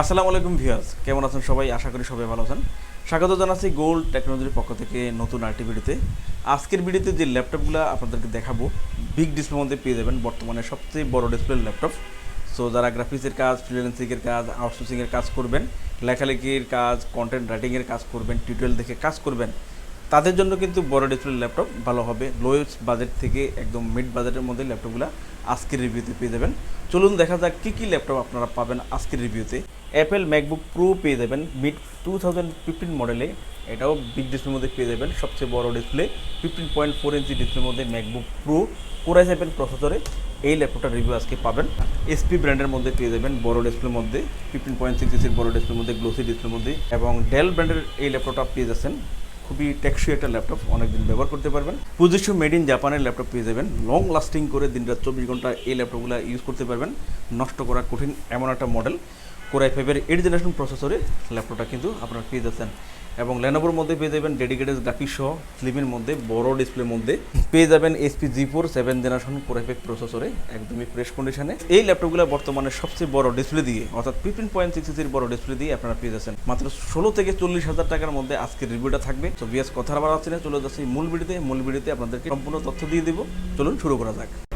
আসসালামু আলাইকুম ভিউয়ার্স, কেমন আছেন সবাই? আশা করি সবাই ভালো আছেন। স্বাগত জানাচ্ছি গোল্ড টেকনোলজির পক্ষ থেকে নতুন আরটি ভিডিওতে। আজকের ভিডিওতে যে ল্যাপটপগুলো আপনাদেরকে দেখাবো বিগ ডিসপ্লের মধ্যে পেয়ে যাবেন বর্তমানে সবচেয়ে বড় ডিসপ্লের ল্যাপটপ। সো যারা গ্রাফিক্সের কাজ ফ্রিল্যান্সিংয়ের কাজ আউটসোর্সিংয়ের কাজ করবেন, লেখালেখির কাজ কন্টেন্ট রাইটিংয়ের কাজ করবেন টিউটোরিয়াল দেখে কাজ করবেন, তাদের জন্য কিন্তু বড় ডিসপ্লে ল্যাপটপ ভালো হবে। লোয়েস্ট বাজেট থেকে একদম মিড বাজেটের মধ্যে ল্যাপটপগুলো আজকের রিভিউতে পেয়ে যাবেন। চলুন দেখা যাক কী কী ল্যাপটপ আপনারা পাবেন আজকের রিভিউতে অ্যাপেল ম্যাকবুক প্রো পেয়ে যাবেন মিড টু থাউজেন্ড ফিফটিন মডেলে এটাও বিগ ডিসপ্লের মধ্যে পেয়ে যাবেন, সবচেয়ে বড় display fifteen point four inch ডিসপ্লের মধ্যে MacBook Pro core i seven প্রসেসরে এই ল্যাপটপটার রিভিউ আজকে পাবেন। এসপি ব্র্যান্ডের মধ্যে পেয়ে যাবেন বড় ডিসপ্লের মধ্যে ফিফটিন পয়েন্ট সিক্স ইঞ্চির বড় ডিসপ্লের মধ্যে গ্লোসি ডিসপ্লের মধ্যে। এবং ডেল ব্র্যান্ডের এই ল্যাপটপটা পেয়ে যাচ্ছেন, খুবই ট্যাক্সি একটা ল্যাপটপ অনেকদিন ব্যবহার করতে পারবেন। পুজিশো মেড ইন জাপানের ল্যাপটপ পেয়ে যাবেন লং লাস্টিং করে দিন রাত চব্বিশ ঘণ্টা এই ল্যাপটপগুলো ইউজ করতে পারবেন। নষ্ট করা কঠিন এমন একটা মডেল কোরাই ফাইভের এইট জেনারেশন প্রসেসরে ল্যাপটপটা কিন্তু আপনারা পেয়ে যাচ্ছেন। এবং ল্যানোভোর মধ্যে পেয়ে যাবেন ডেডিকেটেড গ্রাফিক সহ স্লিমের মধ্যে, বড় ডিসপ্লের মধ্যে পেয়ে যাবেন SP G four seven generation core i five প্রসেসরে একদমই ফ্রেশ কন্ডিশনে এই ল্যাপটপগুলো বর্তমানে সবচেয়ে বড় ডিসপ্লে দিয়ে, অর্থাৎ ফিফটিন পয়েন্ট সিক্স ইঞ্চির বড় ডিসপ্লে দিয়ে আপনারা পেয়ে যাচ্ছেন। মাত্র ষোলো থেকে চল্লিশ হাজার টাকার মধ্যে আজকের রিভিউটা থাকবে। তো বিএস কথা বাড়াচ্ছি না, চলে যাচ্ছি মূল ভিডিওতে মূল ভিডিওতে আপনাদেরকে সম্পূর্ণ তথ্য দিয়ে দেবো। চলুন শুরু করা যাক।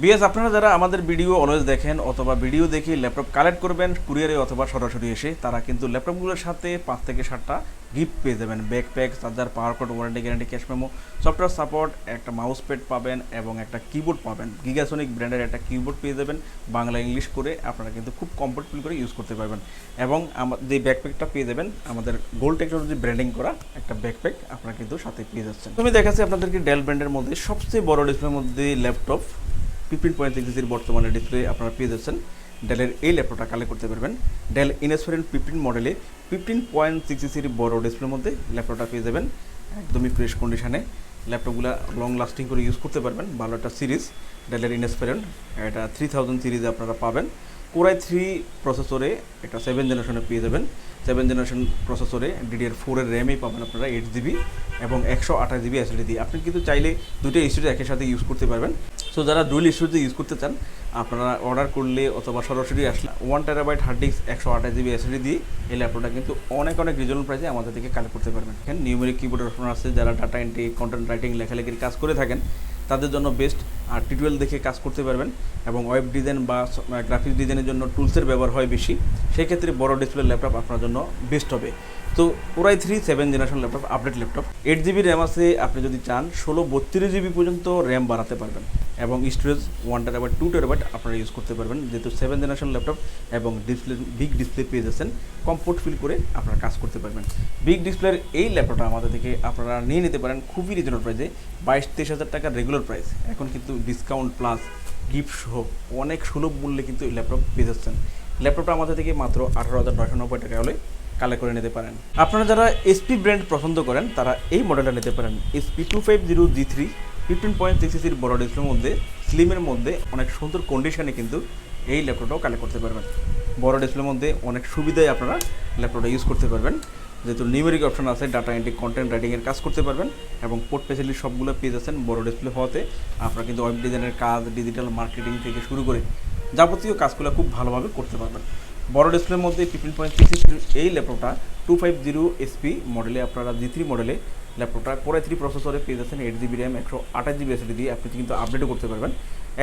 বিএস, আপনারা যারা আমাদের ভিডিও অলওয়েজ দেখেন অথবা ভিডিও দেখে ল্যাপটপ কালেক্ট করবেন কুরিয়ারে অথবা সরাসরি এসে, তারা কিন্তু ল্যাপটপগুলোর সাথে পাঁচ থেকে সাতটা গিফট পেয়ে যাবেন। Backpack charger power cord warranty guarantee cash memo software support একটা মাউস প্যাড পাবেন এবং একটা কিবোর্ড পাবেন। গিগাসনিক ব্র্যান্ডের একটা কিবোর্ড পেয়ে যাবেন। বাংলা ইংলিশ করে আপনারা কিন্তু খুব কমফোর্টেবল করে ইউজ করতে পারবেন। এবং আমার যে ব্যাকপ্যাকটা পেয়ে যাবেন, আমাদের গোল্ড টেকনোলজি ব্র্যান্ডিং করা একটা ব্যাকপ্যাক আপনারা কিন্তু সাথে পেয়ে যাচ্ছেন। তুমি দেখাচ্ছি আপনাদেরকে ডেল ব্র্যান্ডের মধ্যে সবচেয়ে বড় ডিসপ্লের মধ্যে ল্যাপটপ ফিফটিন পয়েন্ট সিক্স ইঞ্চির বর্তমানে ডিসপ্লে আপনারা পেয়ে যাচ্ছেন। ডেলের এই ল্যাপটপটা কালেক্ট করতে পারবেন। ডেল ইনএসফেরেন্ট ফিফটিন মডেলে ফিফটিন পয়েন্ট সিক্স ইঞ্চির বড় ডিসপ্লের মধ্যে ল্যাপটপটা পেয়ে যাবেন। একদমই ফ্রেশ কন্ডিশনে ল্যাপটপগুলো লং লাস্টিং করে ইউজ করতে পারবেন। ভালো একটা সিরিজ ডেলের ইনএসফেরেন্ট এটা থ্রি থাউজেন্ড সিরিজে আপনারা পাবেন। কোরাই থ্রি প্রসেসরে একটা সেভেন জেনারেশনে পেয়ে যাবেন। সেভেন জেনারেশন প্রসেসরে ডিডিআর ফোরের র্যামেই পাবেন আপনারা এইট জিবি এবং একশো আঠাশ জিবি এসএসডি দিয়ে। আপনি কিন্তু চাইলে দুটো স্টুডিও একই সাথে ইউজ করতে পারবেন। সো যারা ডুয়েল স্টুডিও ইউজ করতে চান, আপনারা অর্ডার করলে অথবা সরাসরি আসলে ওয়ান টেরাবাইট হার্ড ডিস্ক একশো আঠাশ জিবি এসএসডি দিয়ে এই ল্যাপটপটা কিন্তু অনেক অনেক রিজনেবল প্রাইসে আমাদের থেকে কালেক্ট করতে পারবেন। নিউমেরিক কিবোর্ডের অপশন আছে, যারা ডাটা এন্ট্রি কন্টেন্ট রাইটিং লেখালেখির কাজ করে থাকেন তাদের জন্য বেস্ট আর টিউটোরিয়াল দেখে কাজ করতে পারবেন এবং ওয়েব ডিজাইন বা গ্রাফিক্স ডিজাইনের জন্য টুলসের ব্যবহার হয় বেশি। সেক্ষেত্রে বড় ডিসপ্লে ল্যাপটপ আপনার জন্য বেস্ট হবে। তো core i three seven generation laptop update laptop eight GB RAM আছে, আপনি যদি চান, ষোলো বত্রিশ জিবি পর্যন্ত র্যাম বাড়াতে পারবেন। এবং storage one terabyte two terabyte আপনারা ইউজ করতে পারবেন। যেহেতু সেভেন জেনারেশন ল্যাপটপ এবং ডিসপ্লে বিগ ডিসপ্লে পেয়ে যাচ্ছেন কমফোর্ট ফিল করে আপনারা কাজ করতে পারবেন। বিগ ডিসপ্লের এই ল্যাপটপটা আমাদের থেকে আপনারা নিয়ে নিতে পারেন খুবই রিজনেবল প্রাইসে বাইশ তেইশ হাজার টাকার রেগুলার প্রাইস এখন কিন্তু ডিসকাউন্ট প্লাস গিফট সহ অনেক সুলভ মূল্যে কিন্তু এই ল্যাপটপ পেয়ে যাচ্ছেন। ল্যাপটপটা আমাদের থেকে মাত্র আঠারো হাজার নয়শো নব্বই টাকা হলে কালেক্ট করে নিতে পারেন। আপনারা যারা এসপি ব্র্যান্ড পছন্দ করেন, তারা এই মডেলটা নিতে পারেন। SP two five zero G three fifteen point six সির বড় ডিসপ্লের মধ্যে স্লিমের মধ্যে অনেক সুন্দর কন্ডিশনে কিন্তু এই ল্যাপটপটাও কালেক্ট করতে পারবেন। বড় ডিসপ্লের মধ্যে অনেক সুবিধায় আপনারা ল্যাপটপটা ইউজ করতে পারবেন। যেহেতু নিউমেরিক অপশন আছে ডাটা এন্ট্রি কন্টেন্ট রাইটিংয়ের কাজ করতে পারবেন এবং পোর্ট ফেসিলিটি সবগুলো পেয়ে যাচ্ছেন বড় ডিসপ্লে হওয়াতে আপনারা কিন্তু ওয়েব ডিজাইনের কাজ ডিজিটাল মার্কেটিং থেকে শুরু করে যাবতীয় কাজগুলো খুব ভালোভাবে করতে পারবেন। বড় ডিসপ্লের মধ্যে ফিফটিন পয়েন্ট সিক্স এই ল্যাপটপটা টু ফাইভ জিরো এসপি মডেলে আপনারা জি থ্রি মডেলে ল্যাপটপটা পরে থ্রি প্রসেসরে পেয়ে যাচ্ছেন এইট জিবি র্যাম একশো আঠাশ জিবি এসডি দিয়ে আপনি কিন্তু আপডেটও করতে পারবেন।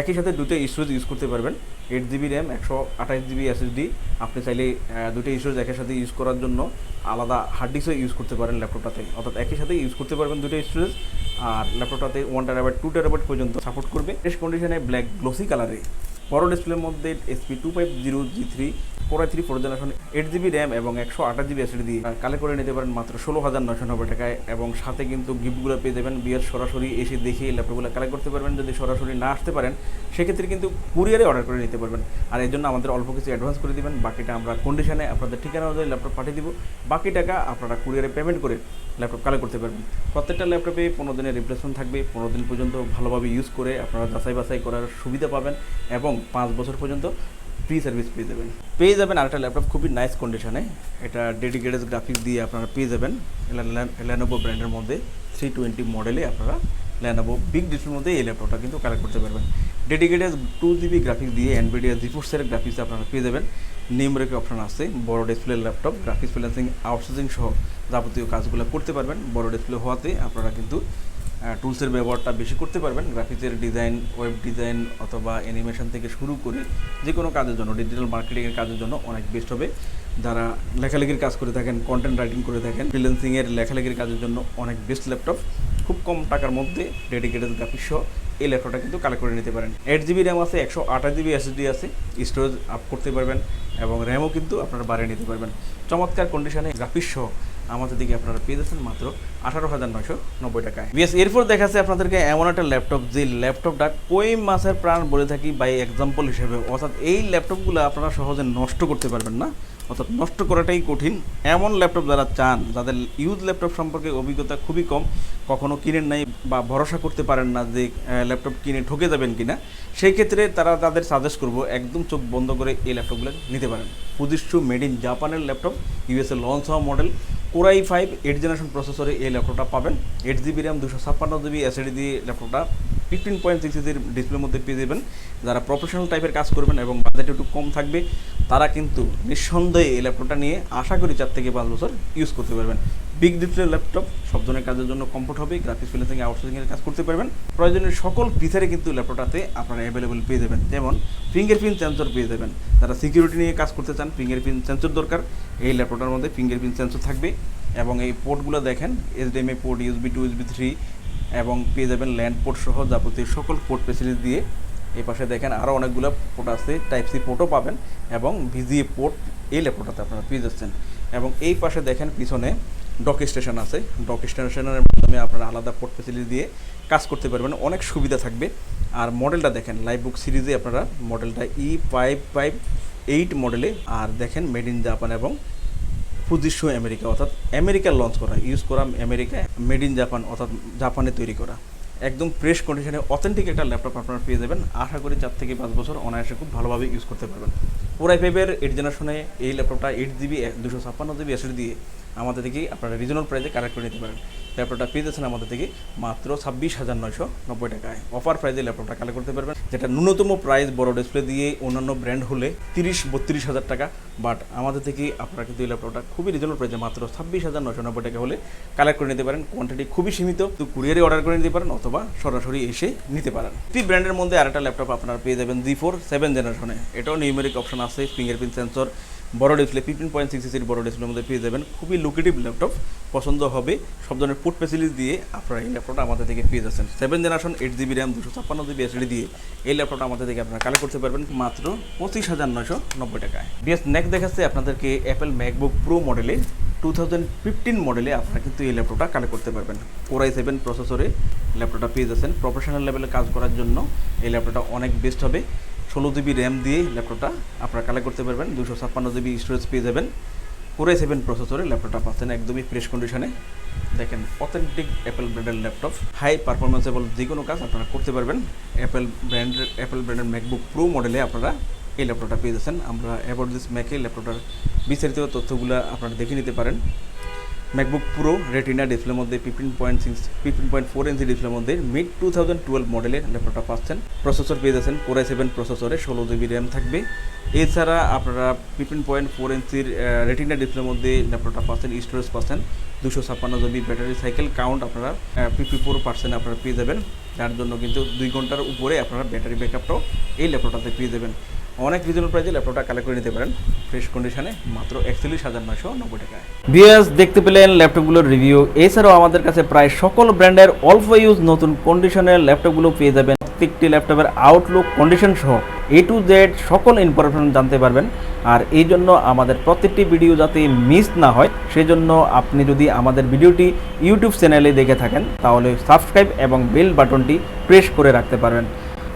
একই সাথে দুটো স্টোরেজ ইউজ করতে পারবেন। এইট জিবি র্যাম একশো আঠাশ জিবি এসএসডি আপনি চাইলে দুটো স্টোরেজ একই সাথে ইউজ করার জন্য আলাদা হার্ড ডিস্কও ইউজ করতে পারেন ল্যাপটপটাতে। অর্থাৎ একই সাথে ইউজ করতে পারবেন দুটো স্টোরেজ আর ল্যাপটপটাতে ওয়ান টেরাবাইট টু টেরাবাইট পর্যন্ত সাপোর্ট করবে। ফ্রেশ কন্ডিশনে ব্ল্যাক গ্লোসি কালারে বড় ডিসপ্লের মধ্যে SP two five zero G three four three four generation eight GB RAM এবং একশো আঠাশ জিবি এসডি দিয়ে কালেক্ট করে নিতে পারেন মাত্র ষোলো হাজার নয়শো নব্বই টাকায় এবং সাথে কিন্তু গিফটগুলো পেয়ে যাবেন বিয়ের সরাসরি এসে দেখে ল্যাপটপগুলো কালেক্ট করতে পারবেন। যদি সরাসরি না আসতে পারেন, সেক্ষেত্রে কিন্তু কুরিয়ারে অর্ডার করে নিতে পারবেন। আর এই জন্য আমাদের অল্প কিছু অ্যাডভান্স করে দিবেন। বাকিটা আমরা কন্ডিশনে আপনাদের ঠিকানা অনুযায়ী ল্যাপটপ পাঠিয়ে দিব। বাকি টাকা আপনারা কুরিয়ারে পেমেন্ট করে ল্যাপটপ কালেক্ট করতে পারবেন। প্রত্যেকটা ল্যাপটপে পনেরো দিনের রিপ্লেসমেন্ট থাকবে। পনেরো দিন পর্যন্ত ভালোভাবে ইউজ করে আপনারা যাচাই বাছাই করার সুবিধা পাবেন এবং পাঁচ বছর পর্যন্ত ফ্রি সার্ভিস পেয়ে যাবেন। পেয়ে যাবেন আরেকটা ল্যাপটপ খুবই নাইস কন্ডিশনে এটা ডেডিকেটেড গ্রাফিক্স দিয়ে আপনারা পেয়ে যাবেন। ল্যানোভো ব্র্যান্ডের মধ্যে। থ্রি টোয়েন্টি মডেলে আপনারা ল্যানোভো বিগ ডিসপ্লের মধ্যে এই ল্যাপটপটা কিন্তু কালেক্ট করতে পারবেন। ডেডিকেটেড টু জিবি গ্রাফিক্স দিয়ে এনভিডিয়া জিফোর্সের গ্রাফিক্স আপনারা পেয়ে যাবেন। নেম রেখে অপশন আছে। বড় display laptop graphics freelancing outsourcing সহ যাবতীয় কাজগুলো করতে পারবেন। বড় ডিসপ্লে হওয়াতে আপনারা কিন্তু টুলসের ব্যবহারটা বেশি করতে পারবেন গ্রাফিক্সের ডিজাইন ওয়েব ডিজাইন অথবা অ্যানিমেশন থেকে শুরু করে যে কোনো কাজের জন্য ডিজিটাল মার্কেটিংয়ের কাজের জন্য অনেক বেস্ট হবে। যারা লেখালেখির কাজ করে থাকেন কন্টেন্ট রাইটিং করে থাকেন ফ্রিল্যান্সিংয়ের লেখালেখির কাজের জন্য অনেক বেস্ট ল্যাপটপ খুব কম টাকার মধ্যে ডেডিকেটেড গ্রাফিক্স সহ এই ল্যাপটপটা কিন্তু কালেক্ট করে নিতে পারেন। এইট জিবি র্যাম আছে, একশো আঠাশ জিবি এসএসডি আছে স্টোরেজ আপ করতে পারবেন এবং র্যামও কিন্তু আপনারা বাড়িয়ে নিতে পারবেন। চমৎকার কন্ডিশনে গ্রাফিক্স সহ আমাদের দিকে আপনারা পেয়ে যাচ্ছেন মাত্র আঠারো হাজার নয়শো নব্বই টাকায়। বিএস, এরপর দেখাচ্ছে আপনাদেরকে এমন একটা ল্যাপটপ, যে ল্যাপটপটা কই মাসের প্রাণ বলে থাকি বাই এক্সাম্পল হিসেবে। অর্থাৎ এই ল্যাপটপগুলো আপনারা সহজে নষ্ট করতে পারবেন না। অর্থাৎ নষ্ট করাটাই কঠিন। এমন ল্যাপটপ যারা চান, যাদের ইউজ ল্যাপটপ সম্পর্কে অভিজ্ঞতা খুবই কম, কখনো কিনেন নাই বা ভরসা করতে পারেন না যে ল্যাপটপ কিনে ঠকে যাবেন কিনা, সেই ক্ষেত্রে তারা তাদের সাজেস্ট করব, একদম চোখ বন্ধ করে এই ল্যাপটপগুলো নিতে পারেন। পুজিশু মেড ইন জাপানের ল্যাপটপ ইউএসএ লঞ্চ হওয়া model core i five eight generation প্রসেসরে এই ল্যাপটপটা পাবেন। এইট জিবি র্যাম দুশো ছাপ্পান্ন জিবি এসএডি দিয়ে ল্যাপটপটা ফিফটিন পয়েন্ট সিক্স ইঞ্চির ডিসপ্লের মধ্যে পেয়ে যাবেন। যারা প্রফেশনাল টাইপের কাজ করবেন এবং বাজেট একটু কম থাকবে, তারা কিন্তু নিঃসন্দেহে এই ল্যাপটপটা নিয়ে আশা করি চার থেকে পাঁচ বছর ইউজ করতে পারবেন। বিগ ডিসপ্লে ল্যাপটপ সব ধরনের কাজের জন্য কমফোর্ট হবে গ্রাফিক্স ফিলেন্সিং আউটসোর্সিংয়ের কাজ করতে পারবেন। প্রয়োজনীয় সকল ফিচারে কিন্তু ল্যাপটপটাতে আপনারা অ্যাভেলেবেল পেয়ে যাবেন। যেমন ফিঙ্গারপ্রিন্ট সেন্সর পেয়ে যাবেন। যারা সিকিউরিটি নিয়ে কাজ করতে চান ফিঙ্গারপ্রিন্ট সেন্সর দরকার। এই ল্যাপটপটার মধ্যে ফিঙ্গারপ্রিন্ট সেন্সর থাকবে এবং এই পোর্টগুলো দেখেন HDMI port USB two USB three এবং পেয়ে যাবেন ল্যান্ড পোর্ট সহ যাবতীয় সকল পোর্ট ফেসিলিটি দিয়ে। এই পাশে দেখেন আরও অনেকগুলো পোর্ট আছে টাইপ সি পোর্টও পাবেন এবং ভিজিএ পোর্ট এই ল্যাপটপটাতে আপনারা পেয়ে যাচ্ছেন। এবং এই পাশে দেখেন পিছনে ডক স্টেশন আছে। ডক স্টেশনের মাধ্যমে আপনারা আলাদা পোর্ট ফেসিলিটি দিয়ে কাজ করতে পারবেন। অনেক সুবিধা থাকবে। আর মডেলটা দেখেন লাইভ বুক সিরিজে আপনারা মডেলটা ই ফাইভ ফাইভ এইট মডেলে আর দেখেন মেড ইন জাপান এবং ফুজিশো আমেরিকা অর্থাৎ আমেরিকা লঞ্চ করা ইউজ করা আমেরিকা মেড ইন জাপান অর্থাৎ জাপানে তৈরি করা। একদম ফ্রেশ কন্ডিশনে অথেন্টিক একটা ল্যাপটপ আপনারা পেয়ে যাবেন। আশা করি চার থেকে পাঁচ বছর অনায়াসে খুব ভালোভাবে ইউজ করতে পারবেন। পুরাই ফাইভের এইট জেনারেশনে এই ল্যাপটপটা এইট জিবি দুশো ছাপ্পান্ন জিবি এসএড দিয়ে আমাদের থেকে আপনারা রিজনাল প্রাইসে কালেক্ট করে নিতে পারেন ল্যাপটপটা পেয়ে যাচ্ছেন আমাদের থেকে মাত্র ছাব্বিশ হাজার নয়শো নব্বই টাকায়। অফার প্রাইসে ল্যাপটপটা কালেক্ট করতে পারবেন। যেটা ন্যূনতম প্রাইস বড় ডিসপ্লে দিয়ে অন্যান্য ব্র্যান্ড হলে তিরিশ, বত্রিশ হাজার টাকা। বাট আমাদের থেকে আপনারা কিন্তু এই ল্যাপটপটা খুবই রিজনেবল প্রাইসে মাত্র ছাব্বিশ হাজার নশো নব্বই টাকা হলে কালেক্ট করে নিতে পারেন। কোয়ান্টিটি খুবই সীমিত। তো কুরিয়ারে অর্ডার করে নিতে পারেন অথবা সরাসরি এসে নিতে পারেন। টি ব্র্যান্ডের মধ্যে আরেকটা ল্যাপটপ আপনারা পেয়ে যাবেন জি ফোর সেভেন জেনারেশনে এটাও নিউমেরিক অপশন আছে ফিঙ্গারপ্রিন্ট সেন্সর বড় ডিসপ্লে ফিফটিন পয়েন্ট সিক্স সির বড় ডিসপ্লের মধ্যে পেয়ে যাবেন। খুবই লুকেটিভ ল্যাপটপ পছন্দ হবে। সব ধরনের পুট ফেসিলিটি দিয়ে আপনারা এই ল্যাপটপটা আমাদের থেকে পেয়ে যাচ্ছেন। Seven generation eight GB RAM দুশো ছাপ্পান্ন জিবি এসডি দিয়ে এই ল্যাপটপটা আমাদের থেকে আপনারা কালেক্ট করতে পারবেন মাত্র পঁচিশ হাজার নয়শো নব্বই টাকায়। বিএস নেক্সট দেখাচ্ছে আপনাদেরকে অ্যাপেল ম্যাকবুক প্রো মডেলে টু থাউজেন্ড ফিফটিন মডেলে আপনারা কিন্তু এই ল্যাপটপটা কালেক্ট করতে পারবেন। কোরাই সেভেন প্রসেসরে ল্যাপটপটা পেয়ে যাচ্ছেন। প্রফেশনাল লেভেলে কাজ করার জন্য এই ল্যাপটপটা অনেক বেস্ট হবে। ষোলো জিবি র্যাম দিয়ে ল্যাপটপটা আপনারা কালেক্ট করতে পারবেন। দুশো ছাপ্পান্ন জিবি স্টোরেজ পেয়ে যাবেন। কোরাই সেভেন প্রসেসরে ল্যাপটপটা পাচ্ছেন একদমই ফ্রেশ কন্ডিশনে দেখেন অথেন্টিক অ্যাপেল ব্র্যান্ডের ল্যাপটপ হাই পারফরমেন্সেবল যে কোনো কাজ আপনারা করতে পারবেন। অ্যাপেল ব্র্যান্ডের অ্যাপেল ব্র্যান্ডের ম্যাকবুক প্রো মডেলে আপনারা এই ল্যাপটপটা পেয়ে যাচ্ছেন। আমরা অ্যাবাউট দিস ম্যাকে ল্যাপটপটার বিস্তারিত তথ্যগুলো আপনারা দেখে নিতে পারেন। ম্যাকবুক পুরো রেটিনা ডিসপ্লের মধ্যে fifteen point six fifteen point four inch ডিসপ্লের মধ্যে মিড টু থাউজেন্ড টুয়েলভ মডেলের ল্যাপটপটা পাচ্ছেন। প্রসেসর পেয়ে যাচ্ছেন কোরাই সেভেন প্রসেসরে ষোলো জিবি র্যাম থাকবে। এছাড়া আপনারা ফিফটিন পয়েন্ট ফোর ইঞ্চির রেটিনা ডিসপ্লের মধ্যে ল্যাপটপটা পাচ্ছেন স্টোরেজ পাচ্ছেন। দুশো ছাপ্পান্ন জিবি ব্যাটারি সাইকেল কাউন্ট আপনারা ফিফটি ফোর পার্সেন্ট আপনারা পেয়ে যাবেন। যার জন্য কিন্তু দুই ঘণ্টার উপরে আপনারা ব্যাটারি ব্যাকআপটাও এই ল্যাপটপটাতে পেয়ে যাবেন। অনেক রিজনেবল প্রাইসে ল্যাপটপটা কালেক্ট করে নিতে পারেন। ফ্রেশ কন্ডিশনে মাত্র একচল্লিশ হাজার নয়শো নব্বই টাকায়। বিএস দেখতে পেলেন ল্যাপটপগুলোর রিভিউ এছাড়াও আমাদের কাছে প্রায় সকল ব্র্যান্ডের অল্প ইউজ নতুন কন্ডিশনের ল্যাপটপগুলো পেয়ে যাবেন। প্রত্যেকটি ল্যাপটপের আউটলুক কন্ডিশন সহ এ টু জেড সকল ইনফরমেশন জানতে পারবেন। আর এই জন্য আমাদের প্রত্যেকটি ভিডিও যাতে মিস না হয়, সেজন্য আপনি যদি আমাদের ভিডিওটি ইউটিউব চ্যানেলে দেখে থাকেন, তাহলে সাবস্ক্রাইব এবং বেল বাটনটি প্রেস করে রাখতে পারবেন।